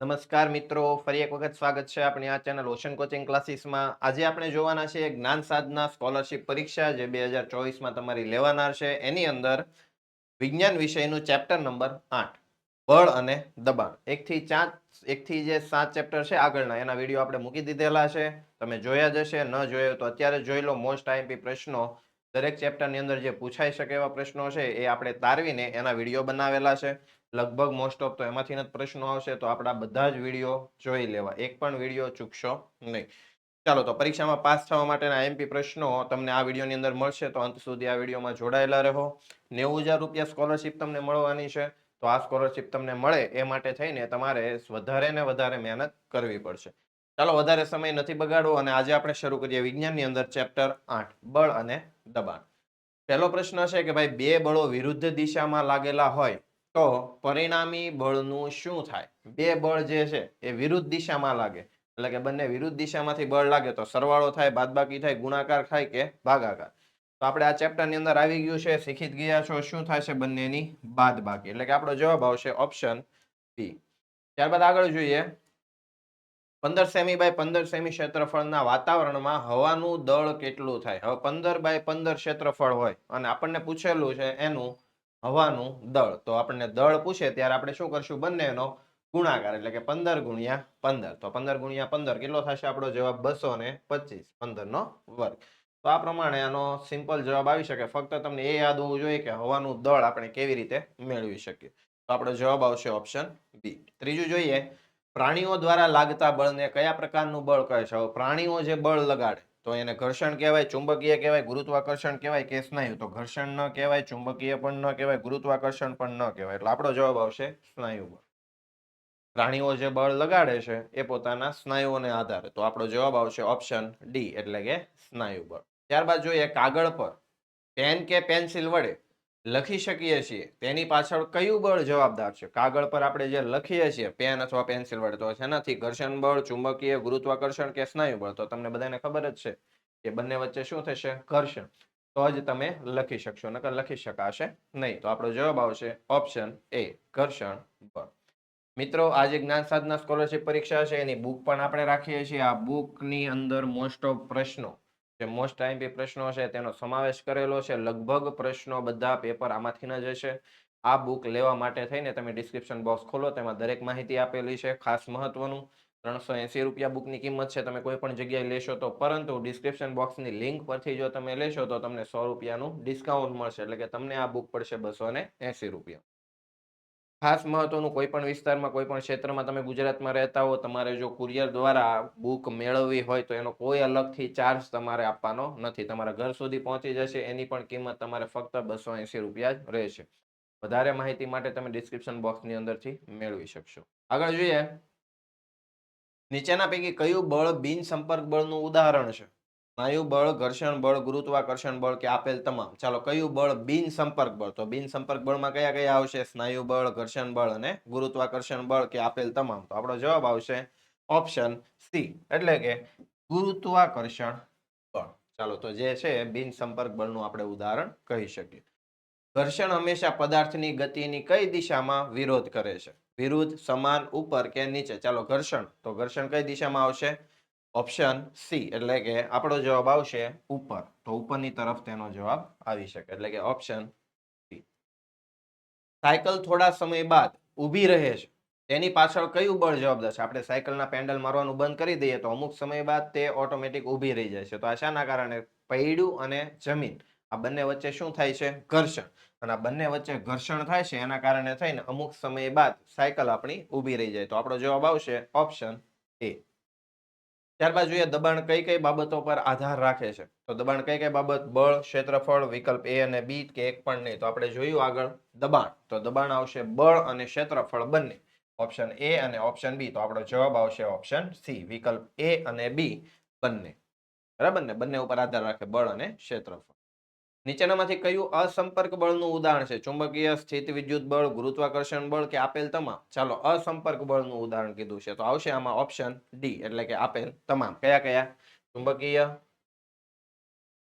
નમસ્કાર મિત્રો, ફરી એક વખત સ્વાગત છે આપણી આ ચેનલ ઓશન કોચિંગ ક્લાસીસમાં. આજે આપણે જોવાના છે જ્ઞાન સાધના સ્કોલરશિપ પરીક્ષા જે બે હજાર ચોવીસમાં તમારી લેવાનાર છે. એની અંદર વિજ્ઞાન વિષયનું ચેપ્ટર નંબર આઠ, બળ અને દબાણ. એકથી ચાર, એકથી જે સાત ચેપ્ટર છે આગળના, એના વીડિયો આપણે મૂકી દીધેલા છે. તમે જોયા જ હશે, ન જોયો તો અત્યારે જોઈ લો. મોસ્ટ આઈએમપી પ્રશ્નો, દરેક ચેપ્ટરની અંદર જે પૂછાઈ શકે એવા પ્રશ્નો છે, એ આપણે તારવીને એના વીડિયો બનાવેલા છે. લગભગ મોસ્ટ ઓફ તો એમાંથી જ પ્રશ્નો આવશે, તો આપણા બધા જ વીડિયો જોઈ લેવા. એક પણ વીડિયો ચૂકશો નહીં. ચાલો, તો પરીક્ષામાં પાસ થવા માટેના એમપી પ્રશ્નો તમને આ વિડીયોની અંદર મળશે, તો અંત સુધી આ વિડીયોમાં જોડાયેલા રહો. નેવું હજાર રૂપિયા સ્કોલરશિપ તમને મળવાની છે, તો આ સ્કોલરશિપ તમને મળે એ માટે થઈને તમારે વધારે ને વધારે મહેનત કરવી પડશે. ચાલો, વધારે સમય નથી બગાડવો અને આજે આપણે શરૂ કરીએ વિજ્ઞાનની અંદર ચેપ્ટર આઠ, બળ અને દબાણ. પહેલો પ્રશ્ન છે કે ભાઈ બે બળો વિરુદ્ધ દિશામાં લાગેલા હોય તો પરિણામી બળનું શું થાય? બે બળ જે છે એ વિરુદ્ધ દિશામાં લાગે. એટલે કે બંને વિરુદ્ધ દિશામાંથી બળ લાગે તો સરવાળો થાય, બાદબાકી થાય, ગુણાકાર થાય કે ભાગાકાર. તો આપણે આ ચેપ્ટરની અંદર આવી ગયું છે શીખી ગયા છો, શું થશે બંનેની બાદબાકી? એટલે કે આપણો જવાબ આવશે ઓપ્શન બી ત્યારબાદ આગળ જોઈએ. પંદર સેમી બાય પંદર સેમી ક્ષેત્રફળના વાતાવરણમાં હવાનું દળ કેટલું થાય? હવે પંદર બાય પંદર ક્ષેત્રફળ હોય અને આપણને પૂછેલું છે એનું હવાનું દળ. તો આપણને દળ પૂછે ત્યારે આપણે શું કરશું? બંનેનો ગુણાકાર એટલે કે પંદર ગુણ્યા પંદર. તો પંદર ગુણ્યા પંદર કેટલો થશે? આપણો જવાબ બસો ને પચીસ. પંદર નો વર્ગ. તો આ પ્રમાણે આનો સિમ્પલ જવાબ આવી શકે. ફક્ત તમને એ યાદ હોવું જોઈએ કે હવાનું દળ આપણે કેવી રીતે મેળવી શકીએ. તો આપણો જવાબ આવશે ઓપ્શન બી. ત્રીજું જોઈએ. પ્રાણીઓ દ્વારા લાગતા બળને કયા પ્રકારનું બળ કહે છે? પ્રાણીઓ જે બળ લગાડે તો એને ઘર્ષણ કહેવાય, ચુંબકીય કહેવાય, ગુરુત્વાકર્ષણ કહેવાય કે સ્નાયુ તો ઘર્ષણ ન કહેવાય, ચુંબકીય પણ ન કહેવાય, ગુરુત્વાકર્ષણ પણ ન કહેવાય. એટલે આપણો જવાબ આવશે સ્નાયુ બળ. પ્રાણીઓ જે બળ લગાડે છે એ પોતાના સ્નાયુઓને આધારે. તો આપણો જવાબ આવશે ઓપ્શન ડી, એટલે કે સ્નાયુ બળ. ત્યારબાદ જોઈએ કાગળ પર. પેન કે પેન્સિલ વડે લખી શકીએ છીએ. તેની પાછળ કયું બળ જવાબદાર છે? કાગળ પર આપણે જે લખીએ છીએ પેન અથવા પેન્સિલ વડે, તો શેનાથી? ઘર્ષણ બળ, ચુંબકીય ગુરુત્વાકર્ષણ કે સ્નાયુ બળ? તો તમને બધાને ખબર જ છે કે બંને વચ્ચે શું થશે? ઘર્ષણ. તો જ તમે લખી શકશો, નકર લખી શકાશે નહીં. તો આપણો જવાબ આવશે ઓપ્શન એ ઘર્ષણ બળ. મિત્રો આજે જ્ઞાન સાધના સ્કોલરશિપ પરીક્ષા છે, એની બુક પણ આપણે રાખીએ છીએ. આ બુકની અંદર મોસ્ટ ઓફ પ્રશ્નો જે મોસ્ટ આઈમ્પી પ્રશ્નો છે, તેનો સમાવેશ કરેલો છે. લગભગ પ્રશ્નો બધા પેપર આમાંથી જ હશે આ બુક લેવા માટે થઈને તમે ડિસ્ક્રિપ્શન બોક્સ ખોલો, તેમાં દરેક માહિતી આપેલી છે, ખાસ મહત્વનું. ત્રણસો એંસી રૂપિયા બુકની કિંમત છે, તમે કોઈ પણ જગ્યાએ લેશો તો. પરંતુ ડિસ્ક્રિપ્શન બોક્સની લિંક પરથી જો તમે લેશો તો તમને સો રૂપિયાનું ડિસ્કાઉન્ટ મળશે. એટલે કે તમને આ બુક પડશે બસો ને એંસી રૂપિયા. ખાસ મહત્વનું કોઈ પણ વિસ્તારમાં, કોઈ પણ ક્ષેત્રમાં તમે ગુજરાતમાં રહેતા હો, તમારે જો કુરિયર દ્વારા બુક મેળવવી હોય તો એનો કોઈ અલગથી ચાર્જ તમારે આપવાનો નથી. તમારા ઘર સુધી પહોંચી જશે, એની પણ કિંમત તમારે ફક્ત બસો એંસી રૂપિયા જ રહેશે. વધારે માહિતી માટે તમે ડિસ્ક્રિપ્શન બોક્સની અંદરથી મેળવી શકશો. આગળ જોઈએ. નીચેના પૈકી કયું બળ બિન સંપર્ક બળનું ઉદાહરણ છે? સ્નાયુ બળ, ઘર્ષણ બળ, ગુરુત્વાકર્ષણ બળ કે આપેલ તમામ. ચાલો, કયું બળ બિન સંપર્ક બળ? તો બિન સંપર્ક બળમાં કયા કયા આવશે? સ્નાયુ બળ, ઘર્ષણ બળ અને ગુરુત્વાકર્ષણ બળ કે આપેલ તમામ. તો આપણો જવાબ આવશે ઓપ્શન સી. એટલે કે ગુરુત્વાકર્ષણ બળ. ચાલો, તો જે છે બિન સંપર્ક બળનું આપણે ઉદાહરણ કહી શકીએ. ઘર્ષણ હંમેશા પદાર્થની ગતિની કઈ દિશામાં વિરોધ કરે છે? વિરુદ્ધ, સમાન, ઉપર કે નીચે? ચાલો, ઘર્ષણ. તો ઘર્ષણ કઈ દિશામાં આવશે? ઓપ્શન સી એટલે કે આપણો જવાબ આવશે ઉપર. તો ઉપરની તરફ તેનો જવાબ આવી શકે. એટલે કે ઓપ્શન સી સાયકલ થોડા સમય બાદ ઊભી રહે છે. તેની પાછળ કયું બળ જવાબદાર છે? આપણે સાયકલના પેન્ડલ મારવાનું બંધ કરી દઈએ તો અમુક સમય બાદ તે ઓટોમેટિક ઊભી રહી જાય છે. તો આ શાના કારણે પૈડું અને જમીન, આ બંને વચ્ચે શું થાય છે? ઘર્ષણ. અને આ બંને વચ્ચે ઘર્ષણ થાય છે, એના કારણે થઈને અમુક સમય બાદ સાયકલ આપણી ઊભી રહી જાય. તો આપણો જવાબ આવશે ઓપ્શન એ ત્યારબાદ જોઈએ દબાણ કઈ કઈ બાબતો પર આધાર રાખે છે? તો દબાણ કઈ કઈ બાબત? બળ, ક્ષેત્રફળ, વિકલ્પ એ અને બી કે એક પણ નહીં. તો આપણે જોયું આગળ દબાણ. તો દબાણ આવશે બળ અને ક્ષેત્રફળ બંને. ઓપ્શન એ અને ઓપ્શન બી તો આપણો જવાબ આવશે ઓપ્શન સી વિકલ્પ એ અને બી બંને. બરાબર ને? બંને ઉપર આધાર રાખે બળ અને ક્ષેત્રફળ. નીચેનામાંથી કયું અસંપર્ક બળનું ઉદાહરણ છે? ચુંબકીય સ્થિત વિદ્યુત બળ, ગુરુત્વાકર્ષણ બળ કે આપેલ તમામ? ચાલો, અસંપર્ક બળનું ઉદાહરણ કીધું છે. તો આવશે આમાં ઓપ્શન ડી એટલે કે આપેલ તમામ. કયા કયા? ચુંબકીય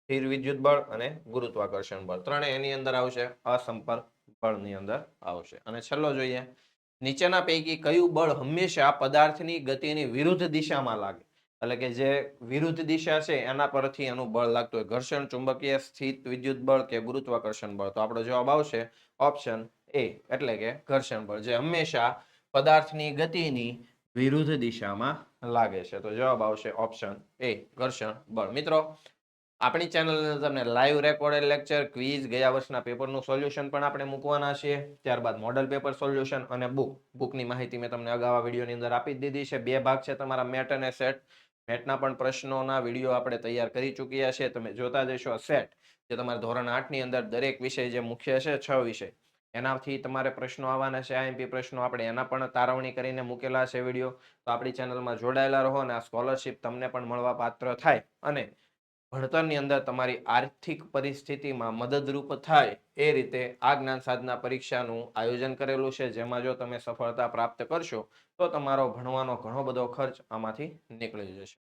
સ્થિર વિદ્યુત બળ અને ગુરુત્વાકર્ષણ બળ. ત્રણે એની અંદર આવશે, અસંપર્ક બળની અંદર આવશે. અને છેલ્લો જોઈએ. નીચેના પૈકી કયું બળ હંમેશા પદાર્થની ગતિની વિરુદ્ધ દિશામાં લાગે? એટલે કે જે વિરુદ્ધ દિશા છે, એના પરથી એનું બળ લાગતું હોય. ઘર્ષણ ચુંબકીય સ્થિત વિદ્યુત બળ કે ગુરુત્વાકર્ષણ બળ? તો આપણો જવાબ આવશે ઓપ્શન એ, એટલે કે ઘર્ષણ બળ, જે હંમેશા પદાર્થની ગતિની વિરુદ્ધ દિશામાં લાગે છે. તો જવાબ આવશે ઓપ્શન એ, ઘર્ષણ બળ. મિત્રો, આપણી ચેનલ તમને લાઈવ રેકોર્ડેડ લેક્ચર ક્વિઝ ગયા વર્ષના પેપરનું સોલ્યુશન પણ આપણે મૂકવાના છીએ. ત્યારબાદ મોડલ પેપર સોલ્યુશન અને બુક બુકની માહિતી મેં તમને અગાઉ વિડીયોની અંદર આપી દીધી છે. બે ભાગ છે તમારા મેટ અને સેટ મેટના પણ પ્રશ્નોના વીડિયો આપણે તૈયાર કરી ચૂક્યા છે. તમે જોતા જશો સેટ જે તમારે ધોરણ આઠની અંદર દરેક વિષય જે મુખ્ય છે, છ વિષય. એનાથી તમારે પ્રશ્નો આવવાના છે. આઈએમપી પ્રશ્નો આપણે એના પણ તારવણી કરીને મૂકેલા છે વીડિયો. તો આપણી ચેનલમાં જોડાયેલા રહો અને આ સ્કોલરશિપ તમને પણ મળવા પાત્ર થાય. અને ભણતરની અંદર તમારી આર્થિક પરિસ્થિતિમાં મદદરૂપ થાય એ રીતે આ જ્ઞાન સાધના પરીક્ષાનું આયોજન કરેલું છે. જેમાં જો તમે સફળતા પ્રાપ્ત કરશો, તો તમારો ભણવાનો ઘણો બધો ખર્ચ આમાંથી નીકળી જશે.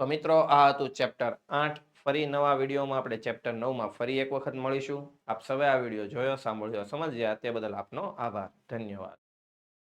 તો મિત્રો, આ હતું ચેપ્ટર આઠ. ફરી નવા વિડીયોમાં આપણે ચેપ્ટર નવમાં ફરી એક વખત મળીશું. આપ સવે આ વીડિયો જોયો, સાંભળ્યો, સમજ્યા, તે બદલ આપનો આભાર. ધન્યવાદ.